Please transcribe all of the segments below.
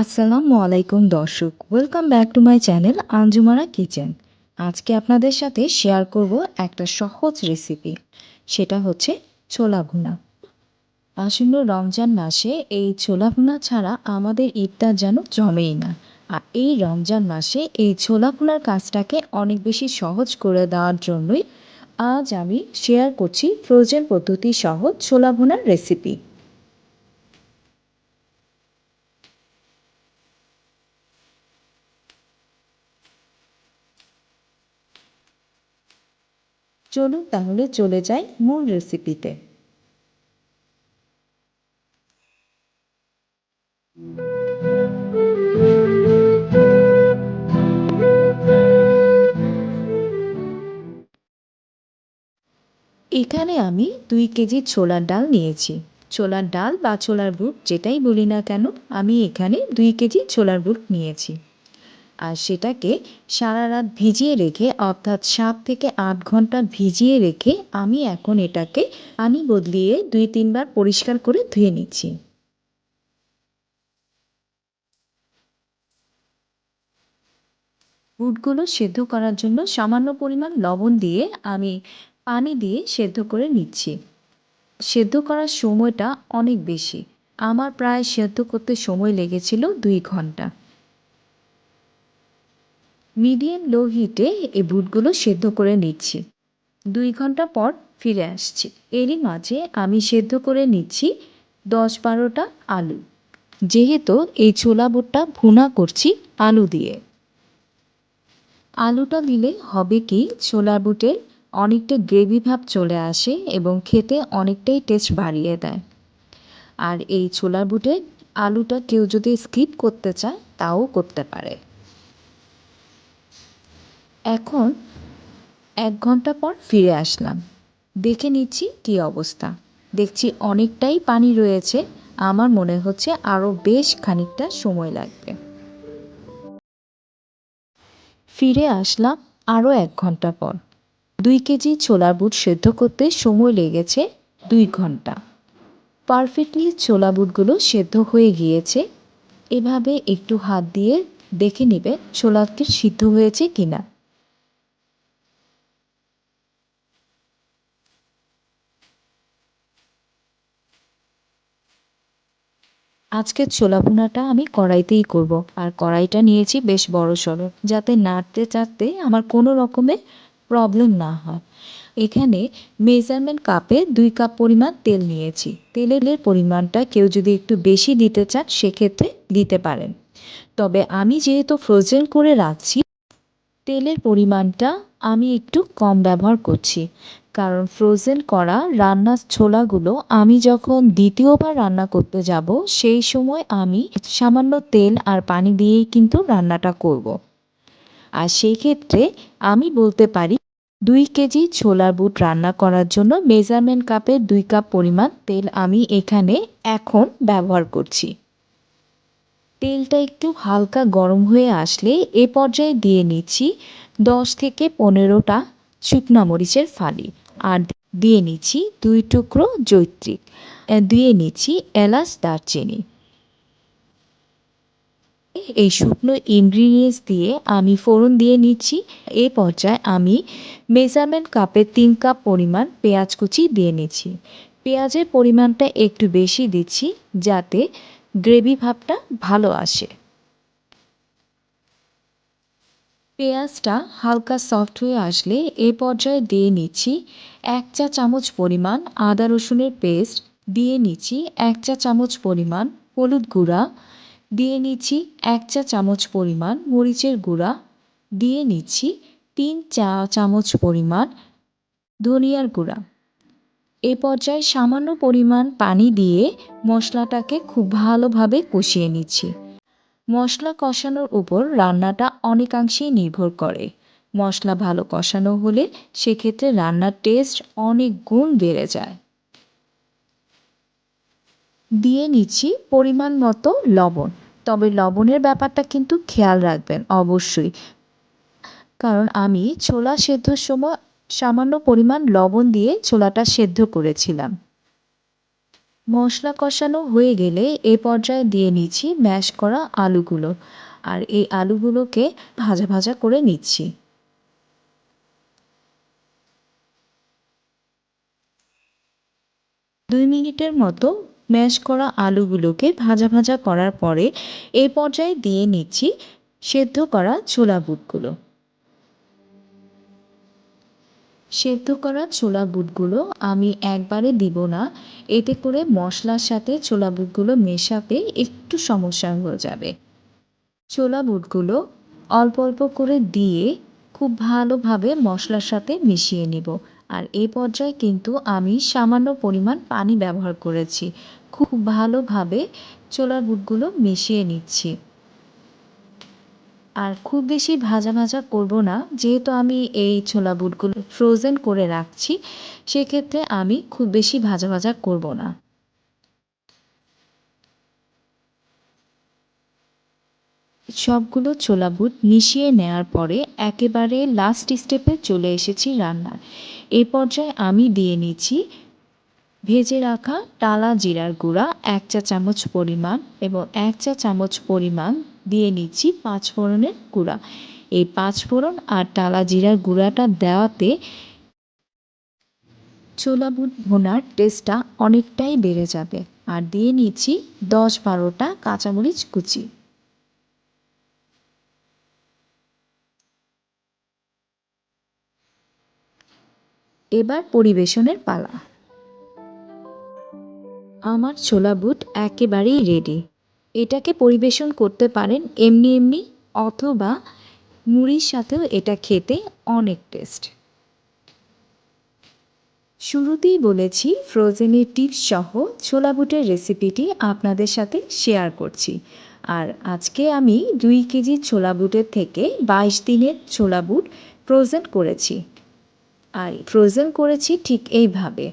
আসসালামু আলাইকুম দর্শক welcome back to my channel Anjumara kitchen আজকে আপনাদের সাথে শেয়ার করব একটা সহজ রেসিপি সেটা হচ্ছে ছোলা ভুনা। আসন্ন রমজান মাসে এই ছোলা ভুনা ছাড়া আমাদের ইফতার যেন জমেই না। আর এই রমজান মাসে এই ছোলা ভুনার কাজটাকে অনেক বেশি সহজ করে দেওয়ার জন্যই আজ আমি শেয়ার করছি ফ্রোজেন পদ্ধতি সহ ছোলা ভুনার রেসিপি চলুন তাহলে চলে যাই মূল রেসিপিতে এখানে আমি দুই কেজি ছোলার ডাল নিয়েছি। ছোলার ডাল বা ছোলার বুট যেটাই বলি না কেন, আমি এখানে দুই কেজি ছোলার বুট নিয়েছি। আর সেটাকে সারা রাত ভিজিয়ে রেখে, অর্থাৎ সাত থেকে আট ঘণ্টা ভিজিয়ে রেখে আমি এখন এটাকে পানি বদলিয়ে দুই তিনবার পরিষ্কার করে ধুয়ে নিচ্ছি। বুটগুলো সেদ্ধ করার জন্য সামান্য পরিমাণ লবণ দিয়ে আমি পানি দিয়ে সেদ্ধ করে নিচ্ছি। সেদ্ধ করার সময়টা অনেক বেশি। আমার প্রায় সেদ্ধ করতে সময় লেগেছিল দুই ঘণ্টা। মিডিয়াম লো হিটে এই বুটগুলো সেদ্ধ করে নিচ্ছি। দুই ঘণ্টা পর ফিরে আসছি। এরই মাঝে আমি সেদ্ধ করে নিচ্ছি দশ বারোটা আলু। যেহেতু এই ছোলা বুটটা ভুনা করছি আলু দিয়ে। আলুটা দিলে হবে কি, ছোলা বুটের অনেকটা গ্রেভি ভাব চলে আসে এবং খেতে অনেকটাই টেস্ট বাড়িয়ে দেয়। আর এই ছোলার বুটে আলুটা কেউ যদি স্কিপ করতে চায়, তাও করতে পারে। এখন এক ঘণ্টা পর ফিরে আসলাম। দেখে নিচ্ছি কী অবস্থা। দেখছি অনেকটাই পানি রয়েছে। আমার মনে হচ্ছে আরও বেশ খানিকটা সময় লাগবে। ফিরে আসলাম আরও এক ঘণ্টা পর। দুই কেজি ছোলার বুট সেদ্ধ করতে সময় লেগেছে দুই ঘণ্টা। পারফেক্টলি ছোলা বুটগুলো সেদ্ধ হয়ে গিয়েছে। এভাবে একটু হাত দিয়ে দেখে নেবে ছোলাকে সিদ্ধ হয়েছে কিনা। আজকের ছোলা ভুনাটা আমি কড়াইতেই করব। আর কড়াইটা নিয়েছি বেশ বড় সড়ো, যাতে নাড়তে চাড়তে আমার কোনো রকমের প্রবলেম না হয়। এখানে মেজারমেন্ট কাপে দুই কাপ পরিমাণ তেল নিয়েছি। তেলের পরিমাণটা কেউ যদি একটু বেশি দিতে চান, সেক্ষেত্রে দিতে পারেন। তবে আমি যেহেতু ফ্রোজেন করে রাখছি, তেলের পরিমাণটা আমি একটু কম ব্যবহার করছি। কারণ ফ্রোজেন করা রান্নার ছোলাগুলো আমি যখন দ্বিতীয়বার রান্না করতে যাব, সেই সময় আমি সামান্য তেল আর পানি দিয়েই কিন্তু রান্নাটা করব। আর সেই ক্ষেত্রে আমি বলতে পারি, দুই কেজি ছোলার বুট রান্না করার জন্য মেজারমেন্ট কাপের দুই কাপ পরিমাণ তেল আমি এখানে এখন ব্যবহার করছি তেলটা একটু হালকা গরম হয়ে আসলে এ পর্যায়ে দিয়ে নিচ্ছি দশ থেকে পনেরোটা শুকনা মরিচের ফালি আর দিয়ে নিচ্ছি দুই টুকরো জৈত্রিক। দিয়ে নিচ্ছি এলাচ দারচিনি। এই শুকনো ইনগ্রিডিয়েন্টস দিয়ে আমি ফোড়ন দিয়ে নিচ্ছি। এ পর্যায়ে আমি মেজারমেন্ট কাপে তিন কাপ পরিমাণ পেঁয়াজ কুচি দিয়ে নিচ্ছি। পেঁয়াজের পরিমাণটা একটু বেশি দিচ্ছি যাতে গ্রেভি ভাবটা ভালো আসে। পেঁয়াজটা হালকা সফট হয়ে আসলে এ পর্যায়ে দিয়ে নিচ্ছি এক চা চামচ পরিমাণ আদা রসুনের পেস্ট, দিয়ে নিচ্ছি এক চা চামচ পরিমাণ হলুদ গুঁড়া, দিয়ে নিচ্ছি এক চা চামচ পরিমাণ মরিচের গুঁড়া, দিয়ে নিচ্ছি তিন চা চামচ পরিমাণ ধনিয়ার গুঁড়া। এ পর্যায়ে সামান্য পরিমাণ পানি দিয়ে মশলাটাকে খুব ভালোভাবে কষিয়ে নিচ্ছি। মশলা কষানোর উপর রান্নাটা অনেকাংশেই নির্ভর করে। মশলা ভালো কষানো হলে সেক্ষেত্রে রান্নার টেস্ট অনেক গুণ বেড়ে যায়। দিয়ে নিচ্ছি পরিমাণ মতো লবণ। তবে লবণের ব্যাপারটা কিন্তু খেয়াল রাখবেন অবশ্যই। কারণ আমি ছোলা সেদ্ধর সময় সামান্য পরিমাণ লবণ দিয়ে ছোলাটা সেদ্ধ করেছিলাম। মশলা কষানো হয়ে গেলে এ পর্যায়ে দিয়ে নিচ্ছি ম্যাশ করা আলুগুলো। আর এই আলুগুলোকে ভাজা ভাজা করে নিচ্ছি। দুই মিনিটের মতো ম্যাশ করা আলুগুলোকে ভাজা ভাজা করার পরে এই পর্যায়ে দিয়ে নিচ্ছি সেদ্ধ করা ছোলা বুটগুলো। সেদ্ধ করা ছোলা বুটগুলো আমি একবারে দিব না। এতে করে মশলার সাথে ছোলা বুটগুলো মেশাতে একটু সমস্যা হয়ে যাবে। ছোলা বুটগুলো অল্প অল্প করে দিয়ে খুব ভালোভাবে মশলার সাথে মিশিয়ে নিব। আর এ পর্যায়ে কিন্তু আমি সামান্য পরিমাণ পানি ব্যবহার করেছি। খুব ভালোভাবে ছোলা বুটগুলো মিশিয়ে নিচ্ছি। আর খুব বেশি ভাজা ভাজা করব না, যেহেতু আমি এই ছোলা বুটগুলো ফ্রোজেন করে রাখছি, সেক্ষেত্রে আমি খুব বেশি ভাজা ভাজা করব না। সবগুলো ছোলা বুট মিশিয়ে নেওয়ার পরে একেবারে লাস্ট স্টেপে চলে এসেছি রান্নার। এই পর্যায়ে আমি দিয়ে নিচ্ছি ভেজে রাখা টালা জিরার গুঁড়া, এক চা চামচ পরিমাণ এবং এক চা চামচ পরিমাণ দিয়ে নিচ্ছি পাঁচ ফোড়নের গুঁড়া। এই পাঁচ ফোড়ন আর টালা জিরার গুঁড়াটা দেওয়াতে ছোলা বুট ভোনার টেস্টটা অনেকটাই বেড়ে যাবে। আর দিয়ে নিচ্ছি দশ বারোটা কাঁচামরিচ কুচি। এবার পরিবেশনের পালা। আমার ছোলা বুট একেবারেই রেডি এটাকে পরিবেশন করতে পারেন এমনি এমনি অথবা মুড়ির সাথেও এটা খেতে অনেক টেস্ট। শুরুতেই বলেছি ফ্রোজেনের টিপস সহ ছোলা বুটের রেসিপিটি আপনাদের সাথে শেয়ার করছি। আর আজকে আমি দুই কেজি ছোলা বুটের থেকে বাইশ দিনের ছোলা বুট ফ্রোজেন করেছি। আর ফ্রোজেন করেছি ঠিক এইভাবে।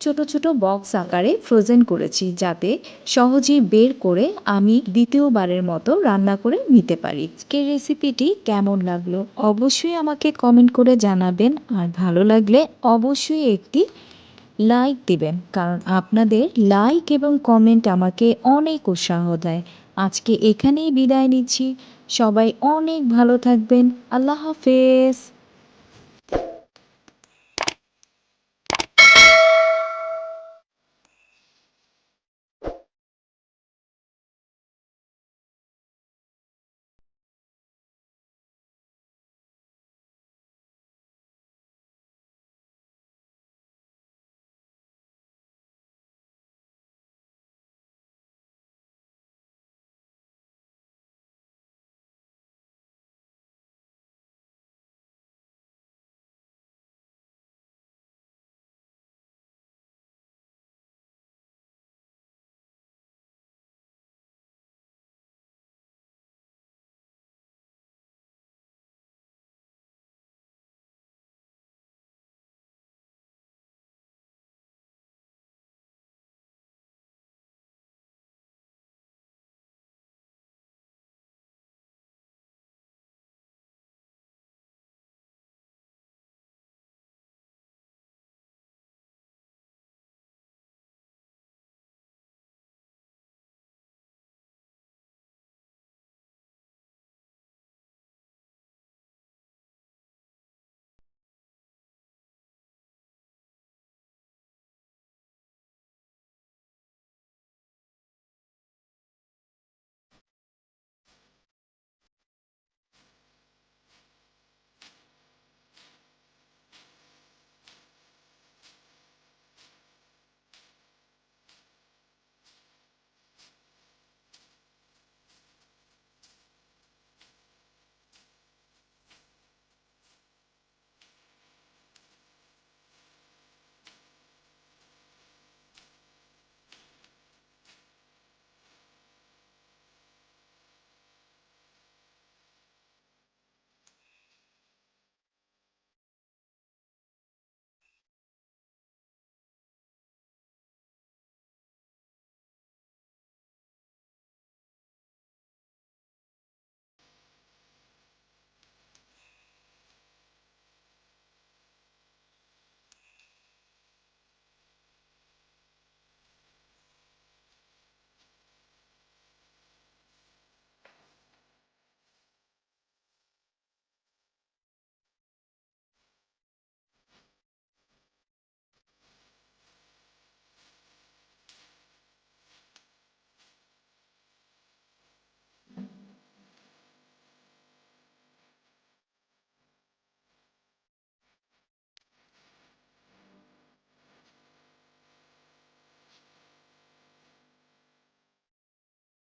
ছোট ছোট বক্স আকারে ফ্রোজেন করেছি যাতে সহজেই বের করে আমি দ্বিতীয়বারের মতো রান্না করে নিতে পারি। আজকের রেসিপিটি কেমন লাগল? অবশ্যই আমাকে কমেন্ট করে জানাবেন। আর ভালো লাগলে অবশ্যই একটি লাইক দিবেন, কারণ আপনাদের লাইক এবং কমেন্ট আমাকে অনেক উৎসাহ দেয়। আজকে এখানেই বিদায় নিচ্ছি। সবাই অনেক ভালো থাকবেন। আল্লাহ হাফেজ।